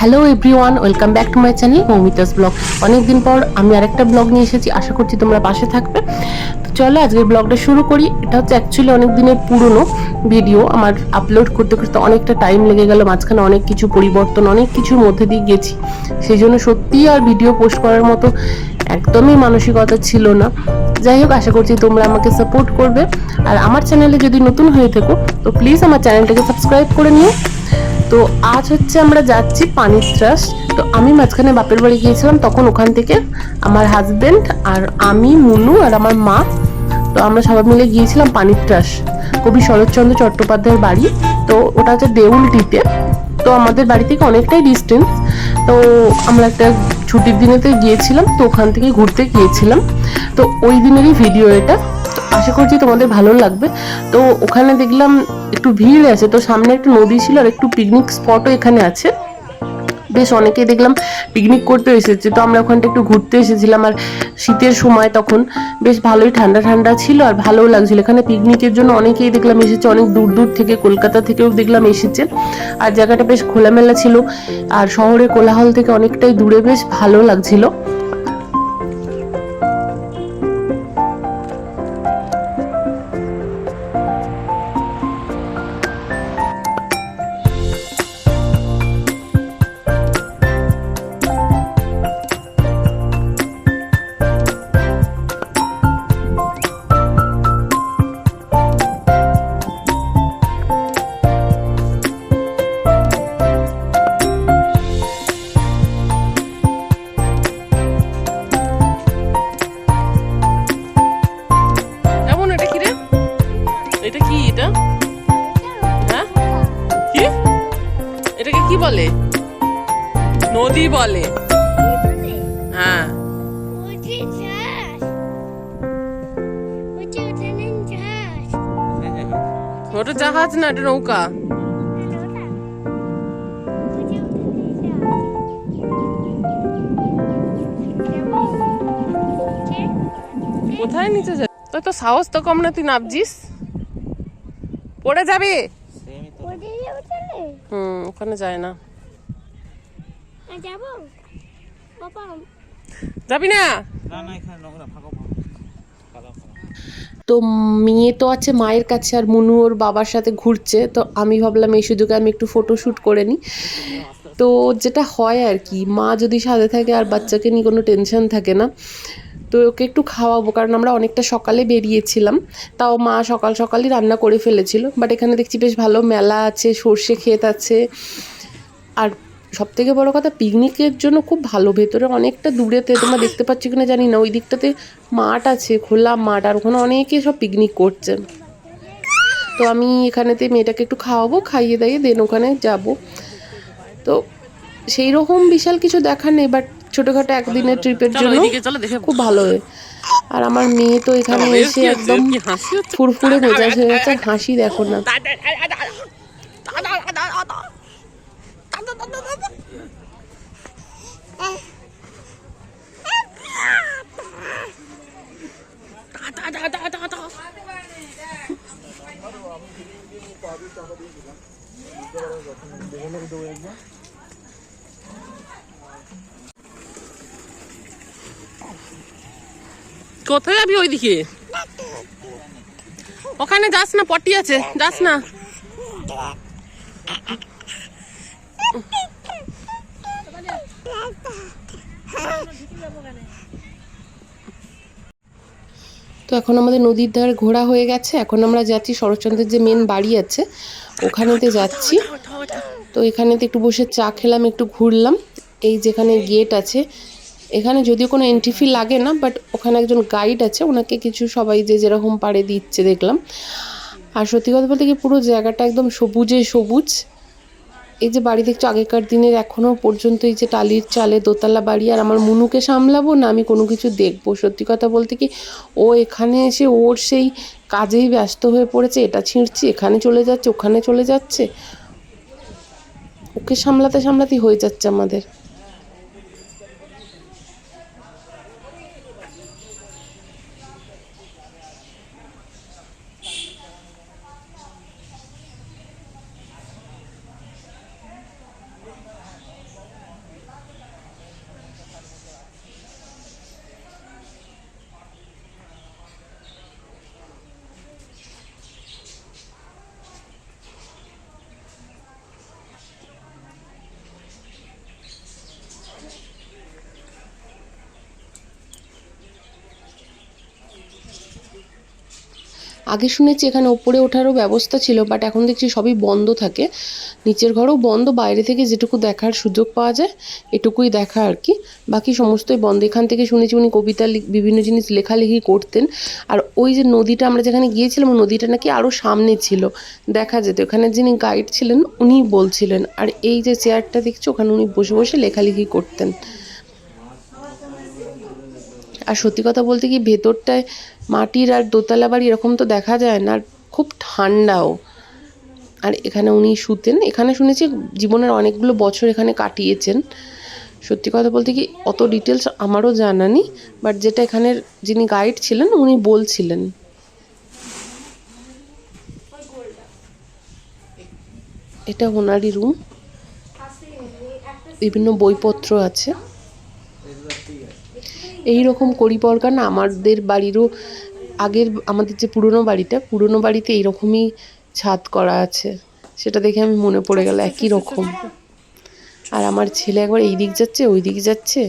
Hello everyone welcome back to my channel Moumita's blog অনেকদিন পর আমি আরেকটা ব্লগ নিয়ে এসেছি, আশা করছি তোমরা পাশে থাকবে। তো চলো আজকের ব্লগটা শুরু করি। এটা হচ্ছে অ্যাকচুয়ালি অনেক দিনের পুরনো ভিডিও আমার আপলোড করতে করতে অনেকটা টাইম লেগে গেল, মাঝখানে অনেক কিছু পরিবর্তন, অনেক কিছুর মধ্যে দিয়ে গেছি। সেই জন্য সত্যিই আর ভিডিও পোস্ট করার মতো একদমই মানসিকতা ছিল না। যাই হোক, আশা করছি তোমরা আমাকে সাপোর্ট করবে। আর আমার চ্যানেলে যদি নতুন হয়ে থেকো, তো প্লিজ আমার চ্যানেলটাকে সাবস্ক্রাইব করে নিও। তো আজ হচ্ছে আমরা যাচ্ছি পানির ত্রাস। তো আমি মাঝখানে বাপের বাড়ি গিয়েছিলাম, তখন ওখান থেকে আমার হাজবেন্ড আর আমি, মুনু আর আমার মা, তো আমরা সবাই মিলে গিয়েছিলাম পানির ত্রাস। কবি শরৎচন্দ্র চট্টোপাধ্যায়ের বাড়ি। তো ওটা হচ্ছে দেউলটিতে। তো আমাদের বাড়ি থেকে অনেকটাই ডিস্টেন্স তো আমরা একটা ছুটির দিনেতে গিয়েছিলাম, তো ওখান থেকে ঘুরতে গিয়েছিলাম। তো ওই দিনেরই ভিডিও এটা। আশা করছি তোমাদের ভালো লাগবে। তো ওখানে দেখলাম একটু ভিড় আছে, তো সামনে একটু নদী ছিল আর একটু পিকনিক স্পটও এখানে আছে। বেশ অনেকেই দেখলাম পিকনিক করতে এসেছে, তো আমরা ওখানটা একটু ঘুরতে এসেছিলাম আর শীতের সময় তখন। বেশ ভালোই ঠান্ডা ঠান্ডা ছিল আর ভালোও লাগছিল। এখানে পিকনিকের জন্য অনেকেই দেখলাম এসেছে, অনেক দূর দূর থেকে কলকাতা থেকেও দেখলাম এসেছে। আর জায়গাটা বেশ খোলামেলা ছিল, আর শহরের কোলাহল থেকে অনেকটাই দূরে বেশ ভালো লাগছিল। বলে? নদী বলে। হ্যাঁ। ওটা জাহাজ না, এটা নৌকা? কোথায় নিচে যাবে তোর তো সাহস তো কম না, তুই নাবজিস পড়ে যাবে? হুম ওখানে যায় না। যাব? যাবি না? না না এখানে নোংরা ফাঁকা ফাঁকা। তো মেয়ে তো আছে মায়ের কাছে আর মুনু ওর বাবার সাথে ঘুরছে তো আমি ভাবলাম এই সুযোগে আমি একটু ফটো শ্যুট করে নিই তো যেটা হয় আর কি মা যদি সাথে থাকে আর বাচ্চাকে নিয়ে কোনো টেনশন থাকে না তো ওকে একটু খাওয়াবো, কারণ আমরা অনেকটা সকালে বেরিয়েছিলাম। তাও মা সকাল সকালই রান্না করে ফেলেছিল বাট এখানে দেখছি বেশ ভালো মেলা আছে, সর্ষে ক্ষেত আছে। আর সব থেকে বড়ো কথা, পিকনিকের জন্য খুব ভালো, ভেতরে অনেকটা দূরেতে তোমরা দেখতে পাচ্ছ কিনা জানি না, ওই দিকটাতে মাঠ আছে, খোলা মাঠ, আর ওখানে অনেকে সব পিকনিক করছে। তো আমি এখানেতে মেয়েটাকে একটু খাওয়াবো, খাইয়ে দাইয়ে দেন ওখানে যাব। তো সেই রকম বিশাল কিছু দেখার নেই বাট ছোটোখাটো একদিনের ট্রিপের জন্য খুব ভালো হয় আর আমার মেয়ে তো এখানে এসে একদম ফুরফুরে মেজাজ হয়ে গেছে আর হাসি দেখো না কোথায় যাবি ওইদিকে? ওখানে যাস না, পটি আছে, যাস না। তো এখন আমাদের নদীর ধার ঘোরা হয়ে গেছে। এখন আমরা যাচ্ছি, শরৎচন্দ্রের যে মেন বাড়ি আছে, ওখানেতে যাচ্ছি। তো এখানেতে একটু বসে চা খেলাম, একটু ঘুরলাম। এই যেখানে গেট আছে এখানে যদিও কোনো এন্ট্রি ফি লাগে না বাট ওখানে একজন গাইড আছে, ওনাকে কিছু সবাই যে যেরকম পারে দিচ্ছে দেখলাম। আর সত্যি কথা বলতে কি পুরো জায়গাটা একদম সবুজে সবুজ। এই যে বাড়ি দেখছ আগেকার দিনের এখনও পর্যন্ত এই যে টালির চালে দোতলা বাড়ি, আর আমার মুনুকে সামলাবো না, আমি কোনো কিছু দেখব। সত্যি কথা বলতে কি ও এখানে এসে ওর সেই কাজেই ব্যস্ত হয়ে পড়েছে, এটা ছিঁড়ছি, এখানে চলে যাচ্ছে, ওখানে চলে যাচ্ছে। ওকে সামলাতে সামলাতেই হয়ে যাচ্ছে আমাদের। আগে শুনেছি এখানে ওপরে ওঠারও ব্যবস্থা ছিল বাট এখন দেখছি সবই বন্ধ থাকে। নিচের ঘরও বন্ধ, বাইরে থেকে যেটুকু দেখার সুযোগ পাওয়া যায়, এটুকুই দেখা আর কি। বাকি সমস্তই বন্ধ। এখান থেকে শুনেছি উনি কবিতা বিভিন্ন জিনিস লেখালেখি করতেন। আর ওই যে নদীটা আমরা যেখানে গিয়েছিলাম নদীটা নাকি আরও সামনে ছিল। দেখা যেত। এখানে যিনি গাইড ছিলেন উনি বলছিলেন। আর এই যে চেয়ারটা দেখছি, ওখানে উনি বসে বসে লেখালেখি করতেন। আর সত্যি কথা বলতে কি ভেতরটায় মাটির আর দোতলা বাড়ি এরকম তো দেখা যায় না আর খুব ঠান্ডাও। আর এখানে উনি শুতেন এখানে শুনেছি জীবনের অনেকগুলো বছর এখানে কাটিয়েছেন। সত্যি কথা বলতে কি অত ডিটেলস আমারও জানা নেই বাট যেটা এখানের যিনি গাইড ছিলেন উনি বলছিলেন। এটা ওনারই রুম। বিভিন্ন বইপত্র আছে। এই রকম করিপরকা না আমাদের বাড়িরও আগের আমাদের যে পুরনো বাড়িটা পুরনো বাড়িতে এইরকমই ছাদ করা আছে। সেটা দেখে আমি মনে পড়ে গেল একই রকম। আর আমার ছেলে একবার এই দিক যাচ্ছে ওই দিক যাচ্ছে।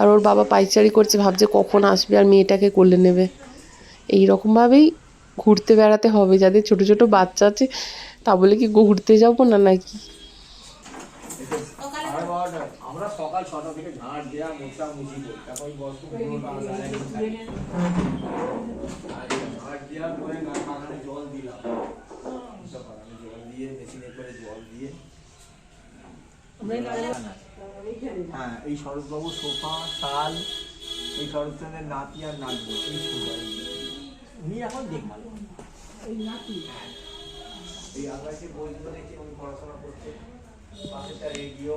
আর ওর বাবা পাইচারি করছে ভাবছে কখন আসবে আর মেয়েটাকে কোলে নেবে। এই রকমভাবেই ঘুরতে বেড়াতে হবে যাদের ছোট ছোট বাচ্চা আছে তা বলে কি ঘুরতে যাব না নাকি? আমরা সকাল ছটা থেকে ঝাঁট দেওয়া মোটা মুছি করি। তারপর বস্তু ঝাঁট দেওয়ার পরে বাগানে জল দিলাম। আমি জল দিয়ে মেশিনে করে জল দিয়ে। হ্যাঁ এই শরৎবাবু সোফা শাল এই শরৎচন্দ্রের নাতি আর নাতবো এই সোফা। উনি এখন দেখভাল এই আকাশে বইগুলো দেখে উনি পড়াশোনা করছে। পাশেটা রেডিও।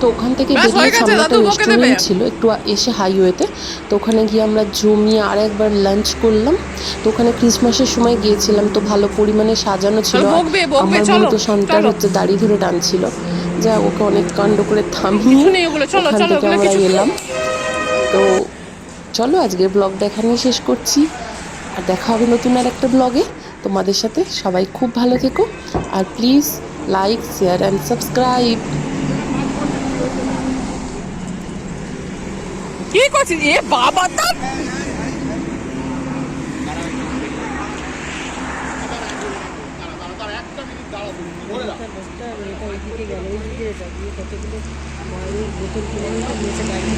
তো ওখান থেকে বেরিয়ে সামনে একটা দাদু বকে দেবে। রেস্টুরেন্ট ছিল একটু এসে হাইওয়েতে তো ওখানে গিয়ে আমরা জমিয়ে আর একবার লাঞ্চ করলাম। তো ওখানে ক্রিসমাসের সময় গিয়েছিলাম তো ভালো পরিমাণে সাজানো ছিল। আমার মূলত চলো। হচ্ছে দাড়ি ধরে টানছিল। যা ওকে অনেক কাণ্ড করে থামিয়ে ওখান থেকে আমরা এলাম। তো চলো আজকের ব্লগটা এখানেই শেষ করছি। আর দেখা হবে নতুন আর একটা ব্লগে তোমাদের সাথে সবাই খুব ভালো থেকো। আর please like share and subscribe কি করছিস? এ বাবা করতে হবে এটা ওইদিকে গেল ওই দিকে এটা দিয়ে কতগুলো বোতল কিনে নিয়ে গাড়ি